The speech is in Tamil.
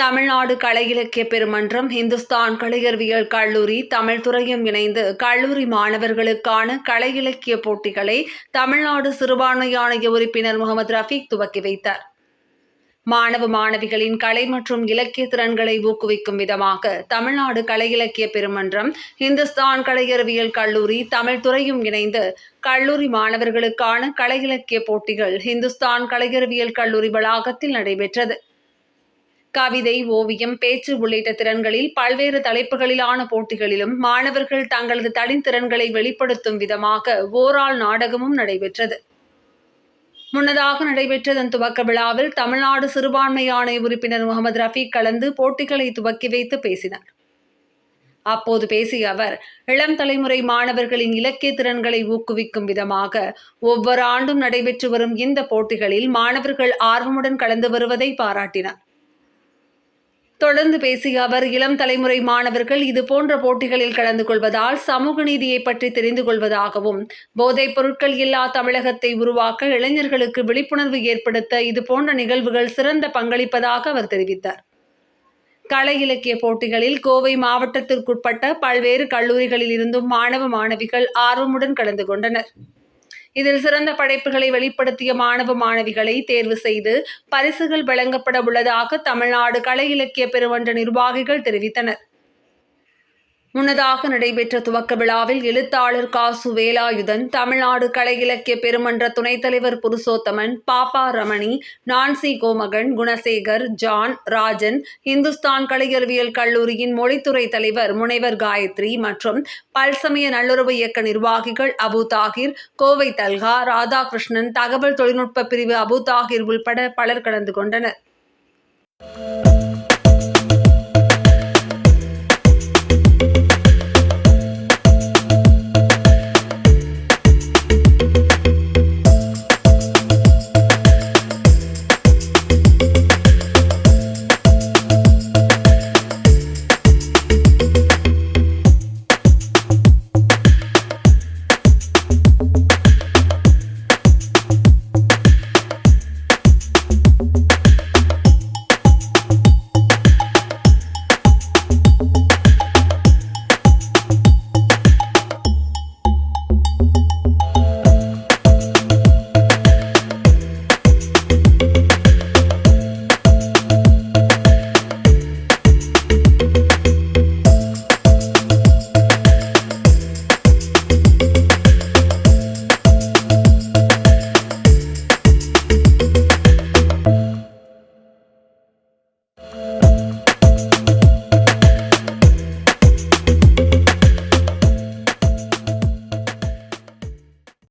தமிழ்நாடு கலை இலக்கிய பெருமன்றம் இந்துஸ்தான் கலையறிவியல் கல்லூரி தமிழ் துறையும் இணைந்து கல்லூரி மாணவர்களுக்கான கலை இலக்கிய போட்டிகளை தமிழ்நாடு சிறுபான்மை ஆணைய உறுப்பினர் முகமது ரஃபீக் துவக்கி வைத்தார். மாணவ மாணவிகளின் கலை மற்றும் இலக்கிய திறன்களை ஊக்குவிக்கும் விதமாக தமிழ்நாடு கலை இலக்கிய பெருமன்றம் இந்துஸ்தான் கலையறிவியல் கல்லூரி தமிழ் துறையும் இணைந்து கல்லூரி மாணவர்களுக்கான கலை இலக்கிய போட்டிகள் இந்துஸ்தான் கலையறிவியல் கல்லூரி வளாகத்தில் நடைபெற்றது. கவிதை ஓவியம் பேச்சு உள்ளிட்ட திறன்களில் பல்வேறு தலைப்புகளிலான போட்டிகளிலும் மாணவர்கள் தங்களது தனித்திறன்களை வெளிப்படுத்தும் விதமாக ஓராள் நாடகமும் நடைபெற்றது. முன்னதாக நடைபெற்றதன் துவக்க விழாவில் தமிழ்நாடு சிறுபான்மை ஆணைய உறுப்பினர் முகமது ரஃபீக் கலந்து போட்டிகளை துவக்கி வைத்து பேசினார். அப்போது பேசிய அவர் இளம் தலைமுறை மாணவர்களின் இலக்கிய திறன்களை ஊக்குவிக்கும் விதமாக ஒவ்வொரு ஆண்டும் நடைபெற்று வரும் இந்த போட்டிகளில் மாணவர்கள் ஆர்வமுடன் கலந்து வருவதை பாராட்டினார். தொடர்ந்து பேசிய அவர் இளம் தலைமுறை மாணவர்கள் இது போன்ற போட்டிகளில் கலந்து கொள்வதால் சமூக நீதியை பற்றி தெரிந்து கொள்வதாகவும் போதைப் பொருட்கள் இல்லா தமிழகத்தை உருவாக்க இளைஞர்களுக்கு விழிப்புணர்வு ஏற்படுத்த இது போன்ற நிகழ்வுகள் சிறந்த பங்களிப்பதாக அவர் தெரிவித்தார். கலை இலக்கிய போட்டிகளில் கோவை மாவட்டத்திற்குட்பட்ட பல்வேறு கல்லூரிகளில் இருந்தும் மாணவ மாணவிகள் ஆர்வமுடன் கலந்து கொண்டனர். இதில் சிறந்த படைப்புகளை வெளிப்படுத்திய மாணவ மாணவிகளை தேர்வு செய்து பரிசுகள் வழங்கப்பட உள்ளதாக தமிழ்நாடு கலை இலக்கிய பெருமன்ற நிர்வாகிகள் தெரிவித்தனர். முன்னதாக நடைபெற்ற துவக்க விழாவில் எழுத்தாளர் காசு வேலாயுதன் தமிழ்நாடு கலை இலக்கிய பெருமன்ற துணைத் தலைவர் புருஷோத்தமன் பாப்பா ரமணி நான்சி கோமகன் குணசேகர் ஜான் ராஜன் இந்துஸ்தான் கலையறிவியல் கல்லூரியின் மொழித்துறை தலைவர் முனைவர் காயத்ரி மற்றும் பல்சமய நல்லுறவு இயக்க நிர்வாகிகள் அபு தாகிர் கோவை தல்கா ராதாகிருஷ்ணன் தகவல் தொழில்நுட்ப பிரிவு அபு தாகிர் உள்பட பலர் கலந்து கொண்டனர்.